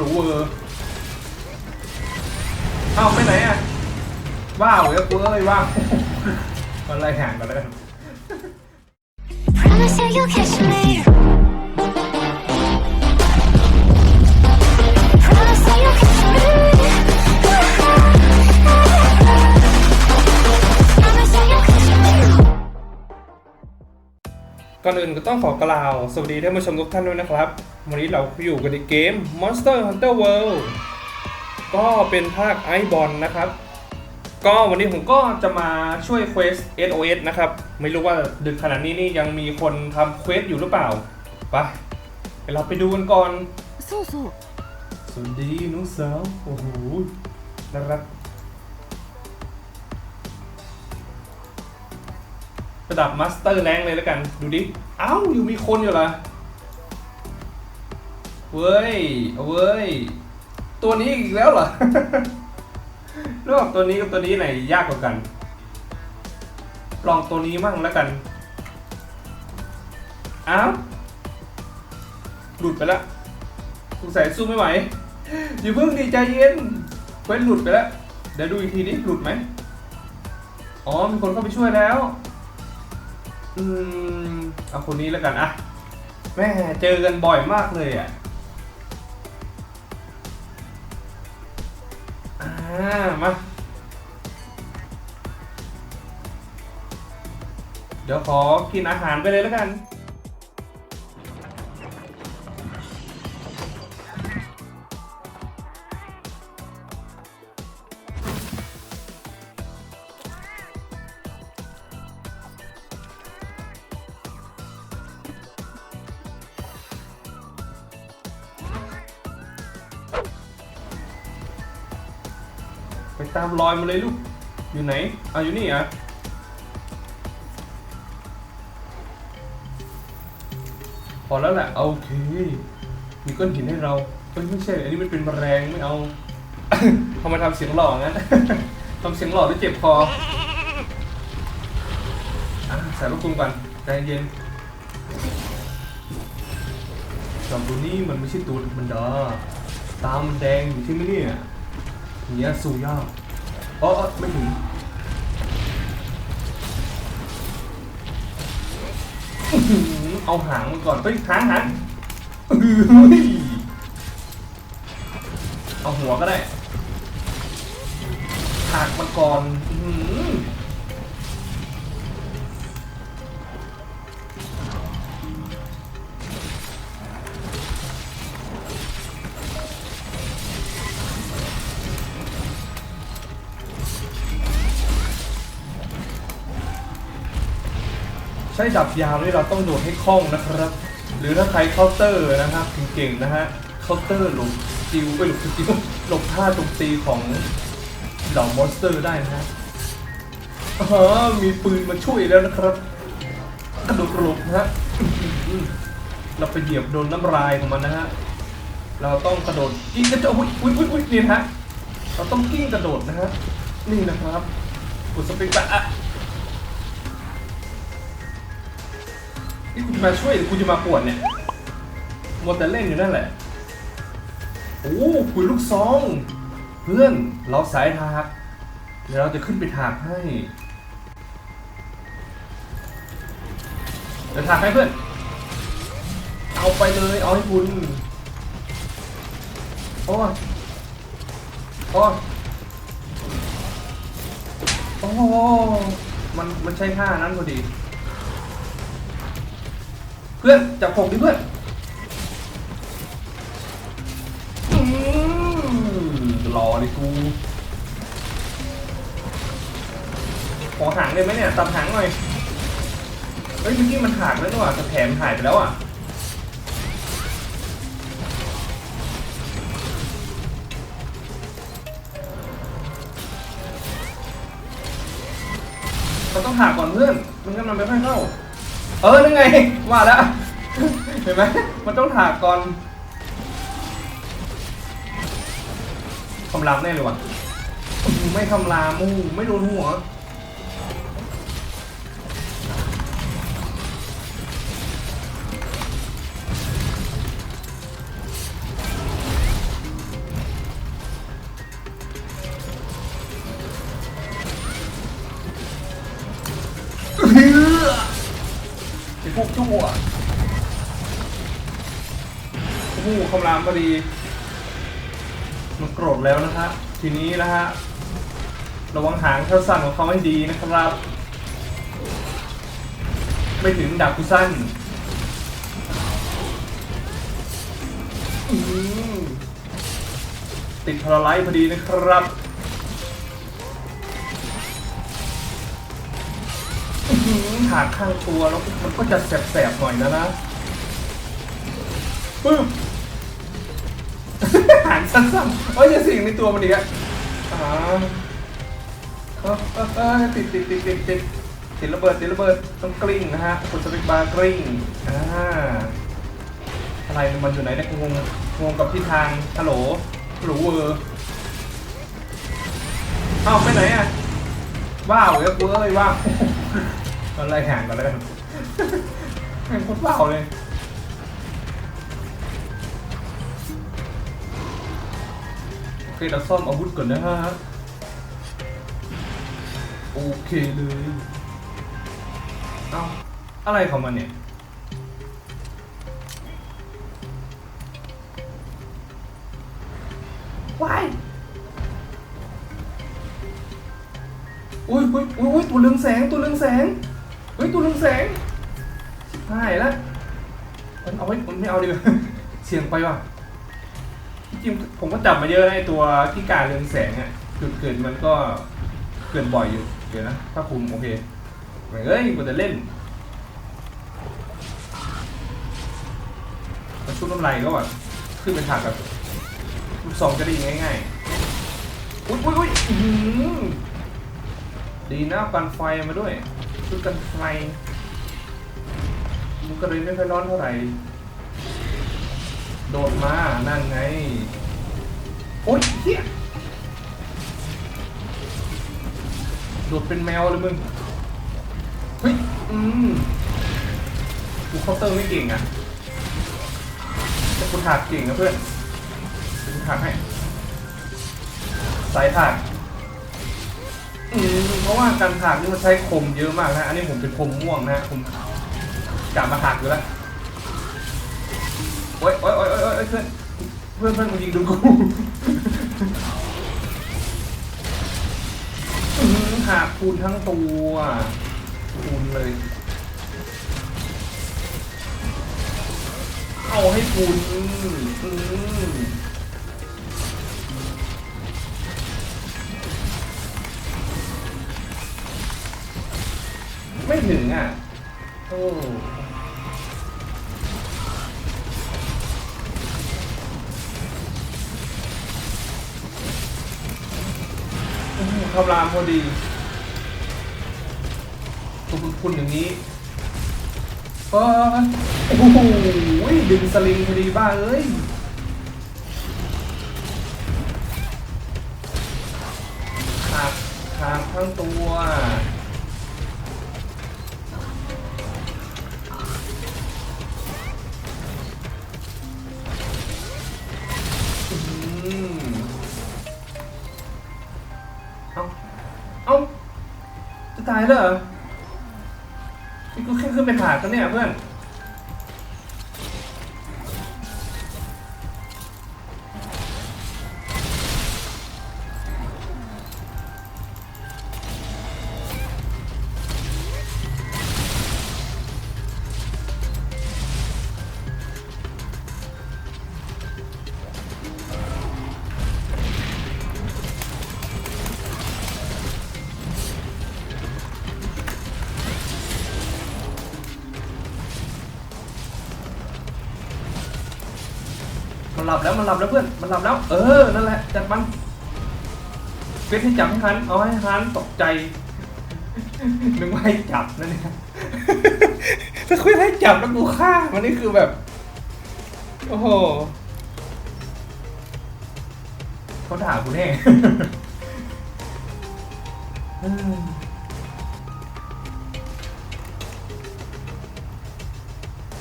รู้เออเอ้าไปไหนอะว้าวเอ้ยกูเอ้ยว้าวมันไรห่างกันแล้ว Promise that you'll catch me. ก่อนอื่นก็ต้องขอกล่าว สวัสดีท่านผู้ชมทุกท่านด้วยนะครับ วันนี้เราอยู่กันในเกม Monster Hunter World ก็เป็นภาคไอบอลนะครับ ก็วันนี้ผมก็จะมาช่วยเควส SOS นะครับ ไม่รู้ว่าดึกขนาดนี้นี่ยังมีคนทำเควสอยู่หรือเปล่า ไปเราไปดูกันก่อนสู้สู้สวัสดีน้องสาว โอ้โหน่ารักระดับมาสเตอร์แรงเลยแล้วกัน ดูดิ เอ้าอยู่มีคนอยู่เหรอเว้ยเอาเว้ย ตัวนี้อีกแล้วเหรอระหว่างตัวนี้กับตัวนี้ไหนยากกว่ากัน ลองตัวนี้มั่งแล้วกัน อ้าว หลุดไปแล้วสงสัยสู้ไม่ไหว อย่าเพิ่งดีใจเย็นเว้นหลุดไปแล้ว เดี๋ยวดูอีกทีนี้หลุดไหม อ๋อ มีคนเข้าไปช่วยแล้ว อืมเอาคนนี้แล้วกันอะแม่เจอกันบ่อยมากเลยอะอ่ามา เดี๋ยวขอกินอาหารไปเลยแล้วกัน ตามรอยมาเลยลูก อยู่ไหนอะอยู่นี่อะพอแล้วแหละโอเค มีก้อนหินให้เราเอ้ยไม่ใช่ อันนี้มันเป็นแมลงไม่เอาทำไมทำเสียงหล่องั้นทำเสียงหล่อแล้วเจ็บคออะใส่ลูกคุมก่อนใจเย็นสำตัวนี้มันไม่ใช่ตัวธรรมดาตามันแดงอยู่ใช่ไหมเนี่ยอย่างเนี้ยสู้ยาก อ๋ออ๋อไม่ถึงเอาหางมันก่อนเฮ้ยหางหางอื้อหือเอาหัวก็ได้หักมันก่อนอื ใช้ดับยาวนี่เราต้องโดดให้คล่องนะครับ หรือถ้าใครเคาน์เตอร์นะครับเก่งๆนะฮะเคาน์เตอร์หลบสกิลไปหลบสกิลหลบท่าโจมตีของเหล่ามอนสเตอร์ได้นะฮะอ๋อมีปืนมาช่วยแล้วนะครับกระโดดหลบนะฮะเราไปเหยียบโดนน้ำลายของมันนะฮะเราต้องกระโดดกิ้งกระโดดอุ้ยอุ้ยอุ้ยนี่นะฮะเราต้องกิ้งกระโดดนะฮะนี่นะครับกดสเปกอะ นี่คุณจะมาช่วยหรือคุณจะมาปวดเนี่ยมัวแต่เล่นอยู่นั่นแหละ โอ้คุยลูกซอง เพื่อนเราสายถากเดี๋ยวเราจะขึ้นไปถากให้เดี๋ยวถากให้เพื่อน เอาไปเลยเอาให้คุณโอ้ยโอ้ยโอ้มันมันใช่ท่านั้นพอดี พื่อนจับผมดิเพื่อนรอเลยกูขอหางได้ไหมเนี่ยตัดหางหน่อยเฮ้ยเมื่อกี้มันหักแล้วนี่หว่าแต่แผลมันหายไปแล้วอะเราต้องหาก่อนเพื่อนมันงั้นมันไม่ค่อยเข้า เออนั่นไงว่าแล้ว เห็นไหมมันต้องถากก่อนคำรามแน่เลยว่ะไม่คำรามมูไม่โดนหัวไอ้พวกชั่ว หคำรามพอดีมันโกรธแล้วนะฮะทีนี้นะฮะระวังหางเท้าสั้นของเขาให้ดีนะครับ ไม่ถึงดับกุสั้นติดพลาไลท์พอดีนะครับอื้อหือหางข้างตัวแล้วมันก็จะแสบๆหน่อยนะนะปึ๊บ หางสั้นๆเอ้ยอย่าสิ่งในตัวมันอีกอะอ่าเออเออเออติดติดติดติดติดติดระเบิดติดระเบิดต้องกลิ้งนะฮะกดสวิตบาร์กลิ้งอ่าอะไรมันอยู่ไหนเนี่ยงงงงกับทิศทางฮัลโหลฮัลโหลเวอร์เอ้าไปไหนอะว้าวเอ้ยกูเอ้ยว้าวอะไรห่างกันแล้วกันแม่งคตรว้าวเลย เคเราซ่อมอาวุธก่อนนะฮะ โอเคเลย เอาอะไรของมันเนี่ย ว้ายอุ้ยอุ้ยอุ้ยอุ้ยตัวเรืองแสง ตัวเรืองแสงเฮ้ยตัวเรืองแสงชิบหายแล้วมันเอาไว้มันไม่เอาดีกว่าเสียงไปว่ะ จริงผมก็จับมาเยอะนะไอตัวที่การเรืองแสงอะจุดเกิดมันก็เกิดบ่อยอยู่ เดี๋ยวนะถ้าคุมโอเคเฮ้ยกูจะเล่นมันชุบน้ำลายก็แบบขึ้นไปถากกับลูกซองจะด้ยิงง่ายๆ อุ้ยอุ้ยอุ้ยอื้อหือดีนะกันไฟมาด้วยชุดกันไฟมันก็เลยไม่ค่อยร้อนเท่าไหร่ โดดมา นั่นไง โอ๊ยเฮียโดดเป็นแมวเลยมึง เฮ้ย อืมกูเคาน์เตอร์ไม่เก่งอะแต่กูถากเก่งนะเพื่อนกูถากให้ สายถากอืมเพราะว่าการถากนี่มันใช้คมเยอะมากนะ อันนี้ผมเป็นคมม่วงนะคมขาวกลับมาถากอยู่แล้ว อ๊ยโอ๊ยโอ๊ยโอ๊ยโอ๊ยเพื่อนเพื่อนเพื่อนมึงยิงดูกูหือหากคูณทั้งตัวคูณเลยเอาให้คูณอืมไม่ถึงอะโอ้ โอ้โหคำรามพอดีคุณคุณอย่างนี้เออโอ้โหดึงสลิงพอดีบ้าเอ้ยขาดขาดทั้งตัวอืม ตายแล้วเหรอนี่กูแค่ขึ้นไปถากันเนี่ยเพื่อน มันหลับแล้วมันหลับแล้วเพื่อนมันหลับแล้ว เออนั่นแหละจัดมันเพื่อให้จับให้ฮันเอาให้ฮันตกใจนึกว่าให้จับนั่นเองถ้าคุยให้จับแล้วกูฆ่ามันนี่คือแบบ โอ้โหเขาด่ากูแน่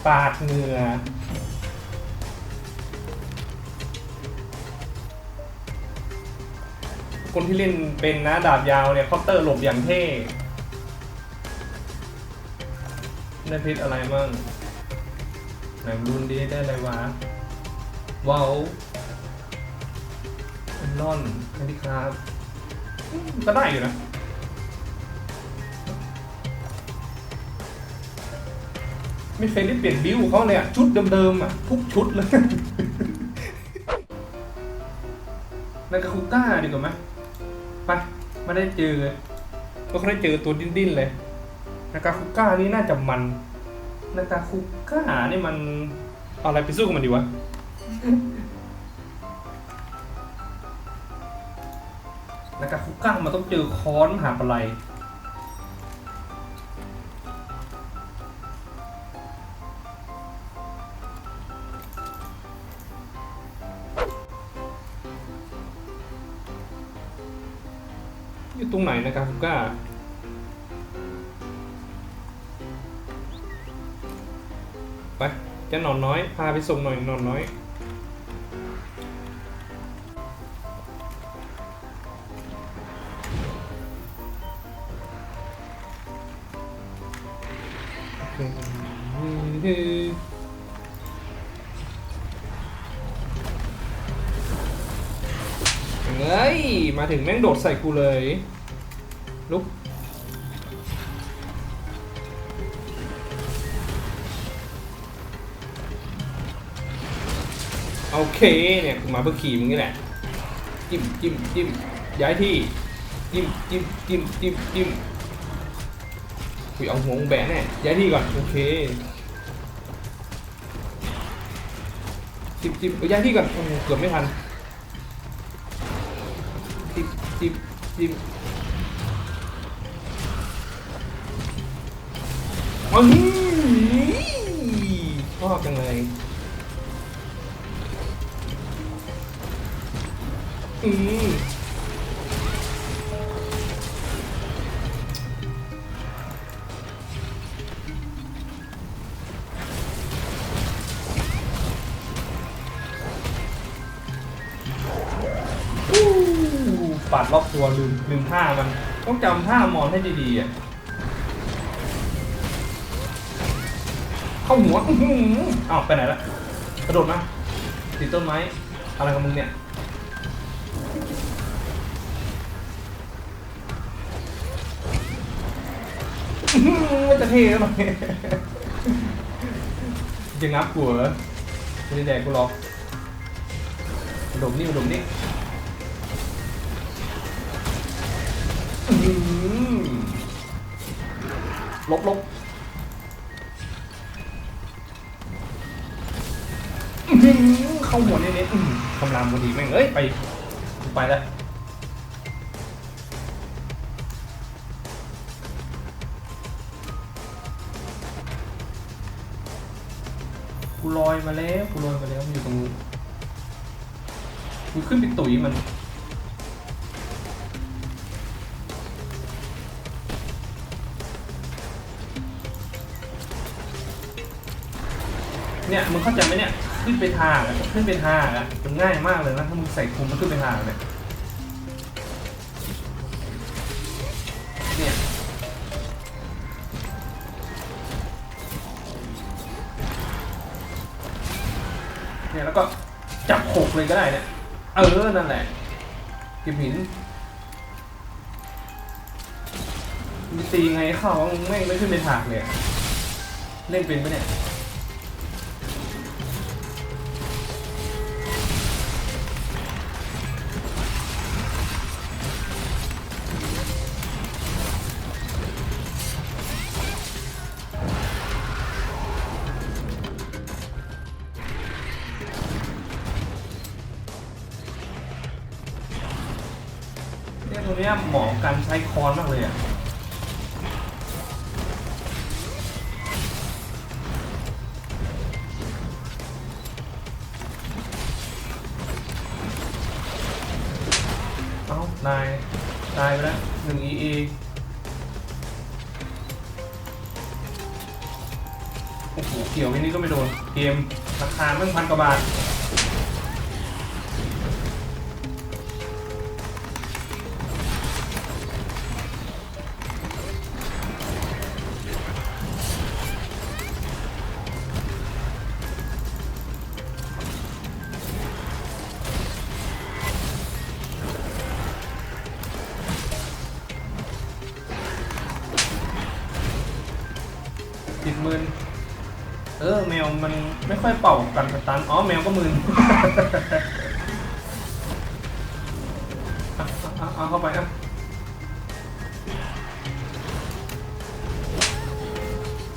ปาดเหงื่อ คนที่เล่นเป็นนะดาบยาวเนี่ยคาน์เตอร์หลบอย่างเท่ได้พชรอะไรมั่งไหนรุนดีได้อะไรวะว้าวเอ็นลอนแคนดี้ครับ ก็ได้อยู่นะไม่เคยได้เปลี่ยนบิวเขาเลยอะชุดเดิมๆอะ ทุกชุดเลยนากาคุก้าดีกว่าไหม ไปไม่ได้เจอก็ได้เจอตัวดิ้นๆเลยนากาคุก้านี่น่าจะมันนากาคุก้านี่มันเอาอะไรไปสู้กับมันดีวะนากาคุก้ามันต้องเจอค้อนมหาปลัยอยู่ ก้าไปจะนอนน้อย พาไปส่งหน่อยนอนน้อยเฮ้ย มาถึงแม่งโดดใส่กูเลย ลุกโอเคเนี่ยกูมาเพื่อขี่มึงนี่แหละจิ้มจิ้มจิ้มย้ายที่จิ้มจิ้มจิ้มจิ้มจิ้มคุยเอาหัวมึงแบะแน่ย้ายที่ก่อนโอเคจิ้มจิ้มย้ายที่ก่อนโอ้เกือบไม่ทันจิ้มจิ้มจิ้ม อ๋อชอบจังเลยอืมปาดรอบตัวลืมลืมท่ามัน ต้องจำท่ามอนให้ดีๆอะ เข้าหัวอื้อหืออ้าวไปไหนละกระโดดมาติดต้นไม้อะไรของมึงเนี่ยมันจะเท่หน่อยจะงับกูเหรอไม่ได้แดกกูหรอกกระโดดนี่กระโดดนี่อื้อหือลบลบ เข้าหัวเน้นๆอื้อหือคำรามพอดีแม่งเอ้ยไปไปแล้วกูลอยมาแล้วกูลอยมาแล้วมันอยู่ตรงนู้นกูขึ้นไปตุ๋ยมันเนี่ยมึงเข้าใจไหมเนี่ย ขึ้นไปทางอะขึ้นไปทางอะมันง่ายมากเลยนะถ้ามึงใส่คุมมันขึ้นไปทางเนี่ยเนี่ยเนี่ยแล้วก็จับโขกเลยก็ได้เนี่ยเออนั่นแหละก็บหินมึงจะตีไงเข้าวมึงแม่งไม่ขึ้นไปทางเลยเล่นเป็นไหมเนี่ย เอ้านายตายไปแล้วหนึ่ง EA โอ้โหเกี่ยวไว้นี่ก็ไม่โดน เกมราคาเมื่งพันกว่าบาท ไม่ค่อยเป่ากันสตันอ๋อแมวก็มึนเอาเอาเข้าไปอะ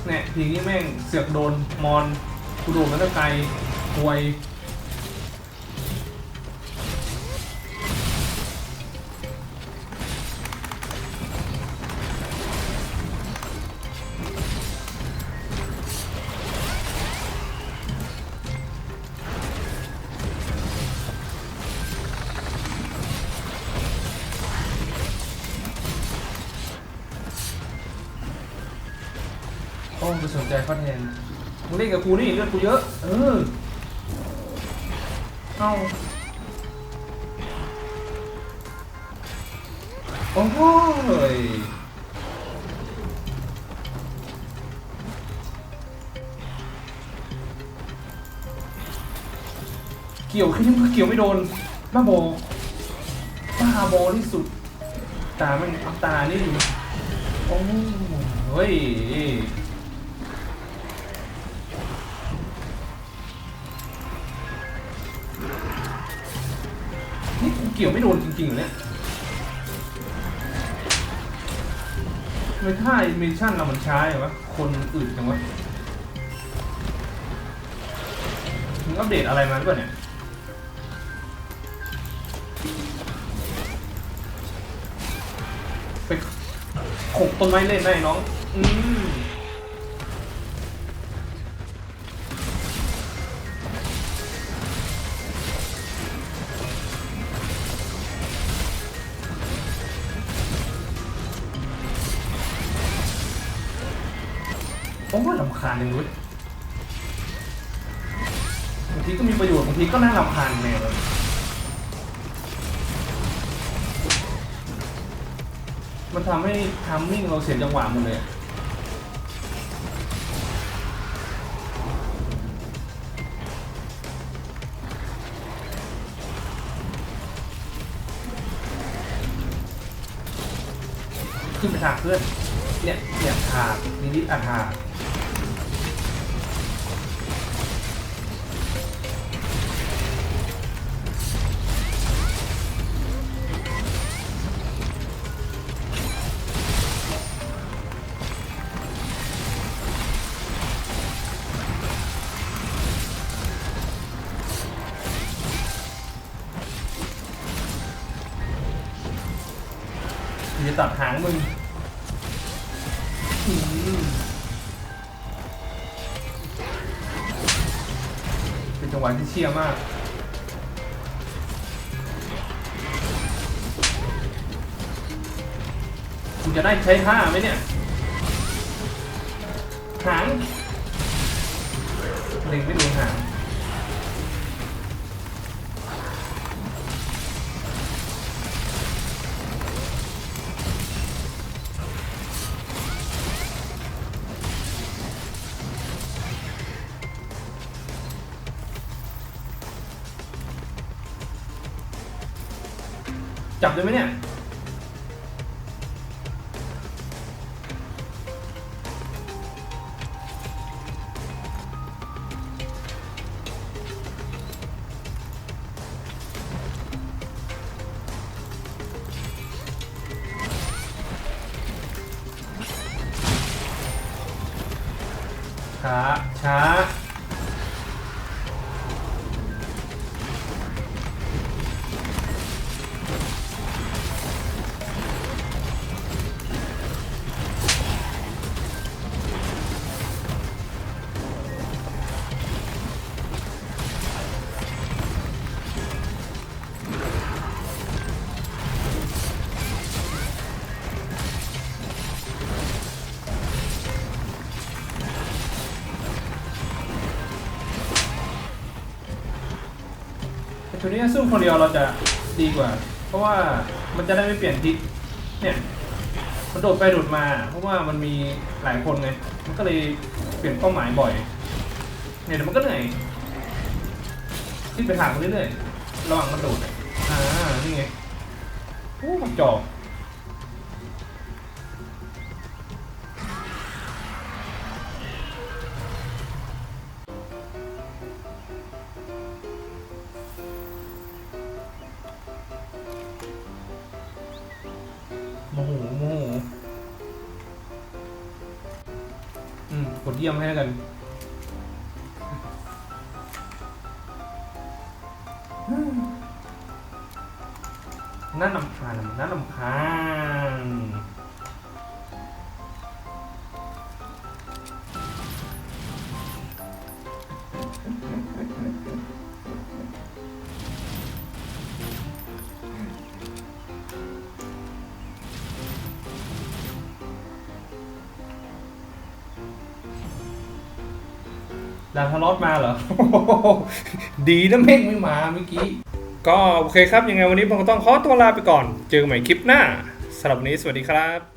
เนี่ยทีนี้แม่งเสือกโดนมอนกูโดนมันก็ไกลควย อ้ไปสนใจเขาแทนมึงเล่นกับกูนี่เลือดกูเยอะ เออเอาโอ้ยเกี่ยวขึ้นเกี่ยวไม่โดนบ้าโบบ้าโบที่สุด ตามันเอาตานี่อยู่โอ้เฮ้ย เกี่ยวไม่โดนจริงๆเหรอเนี่ยทำไม่ท่าเมชั่นเรามันช้าอย่างวะ คนอื่นจังวะมึงอัปเดตอะไรมาหรือเปล่าเนี่ยไปขกต้นไม้เล่นได้น้อง อืมำคาญเลยเว้ยบางทีก็มีประโยชน์บางทีก็น่ารำคาญแมวเลยมันทำให้ทัมมิ่งเราเสียจังหวะหมดเลยขึ้นไปถากเพื่อนเนี่ยเนี่ยถากนิดิอาถาก ตัดหางมึงเป็นจังหวะที่เชี่ยมากคุณจะได้ใช้ท่าไหมเนี่ย หางเล็งไม่ดูหาง จับได้ไหมเนี่ย นี้สู้คนเดียวเราจะดีกว่า เพราะว่ามันจะได้ไม่เปลี่ยนทิศเนี่ยมันโดดไปโดดมา เพราะว่ามันมีหลายคนไงมันก็เลยเปลี่ยนเป้าหมายบ่อยเนี่ยเดี๋ยวมันก็เหนื่อยที่ไปถางมันเรื่อยๆระหว่างมันโดดอ่านี่ไงโอ้มันจอก ดาทารอดมาเหรอ ดีนะเม่งไม่มาเมื่อกี้ ก็โอเคครับ ยังไงวันนี้ผมก็ต้องขอตัวลาไปก่อน เจอกันใหม่คลิปหน้าสำหรับวันนี้สวัสดีครับ